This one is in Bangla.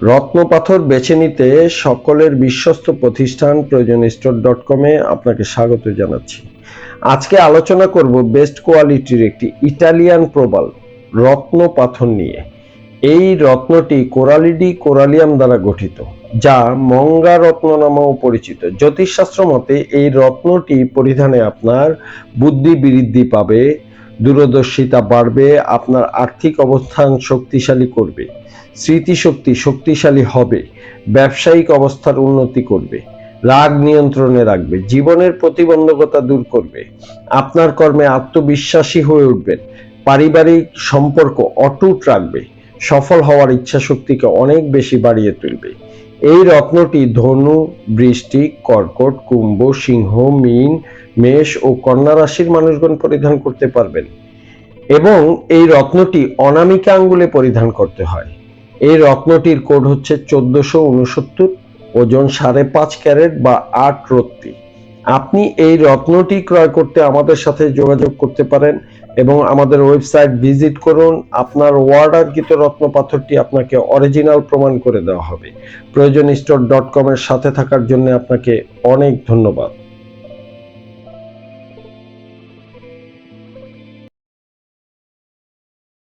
রত্ন পাথর বেছে নিতে সকলের বিশ্বস্ত প্রতিষ্ঠান প্রয়োজন স্টোর ডট কমে আপনাকে স্বাগত জানাচ্ছি। আজকে আলোচনা করব বেস্ট কোয়ালিটির একটি ইটালিয়ান প্রবাল রত্ন পাথর নিয়ে। এই রত্নটি কোরালিডি কোরালিয়াম দ্বারা গঠিত, যা মঙ্গা রত্ন নামেও পরিচিত। জ্যোতিষশাস্ত্র মতে এই রত্নটি পরিধানে আপনার বুদ্ধি বৃদ্ধি পাবে দূরদর্শিতা বাড়বে, আপনার আর্থিক অবস্থান শক্তিশালী করবে, স্মৃতিশক্তি শক্তিশালী হবে, ব্যবসায়িক অবস্থার উন্নতি করবে, রাগ নিয়ন্ত্রণে রাখবে, জীবনের প্রতিবন্ধকতা দূর করবে, আপনার কর্মে আত্মবিশ্বাসী হয়ে উঠবেন, পারিবারিক সম্পর্ক অটুট রাখবে, সফল হওয়ার ইচ্ছা শক্তিকে অনেক বেশি বাড়িয়ে তুলবে। এই রত্নটি ধনু, বৃষ্টি, কর্কট, কুম্ভ, সিংহ, মীন, মেষ ও কন্যা রাশির মানুষগণ পরিধান করতে পারবেন। এবং এই রত্নটি অনামিকা আঙ্গুলে পরিধান করতে হয়। এই রত্নটির কোড হচ্ছে চোদ্দশো উনসত্তর, ওজন সাড়ে পাঁচ ক্যারেট বা আট রত্তি। আপনি এই রত্নটি ক্রয় করতে আমাদের সাথে যোগাযোগ করতে পারেন এবং আমাদের ওয়েবসাইট ভিজিট করুন। আপনার অর্ডারকৃত রত্ন পাথরটি আপনাকে অরিজিনাল প্রমাণ করে দেওয়া হবে। প্রয়োজন স্টোর ডট কমের সাথে থাকার জন্য আপনাকে অনেক ধন্যবাদ।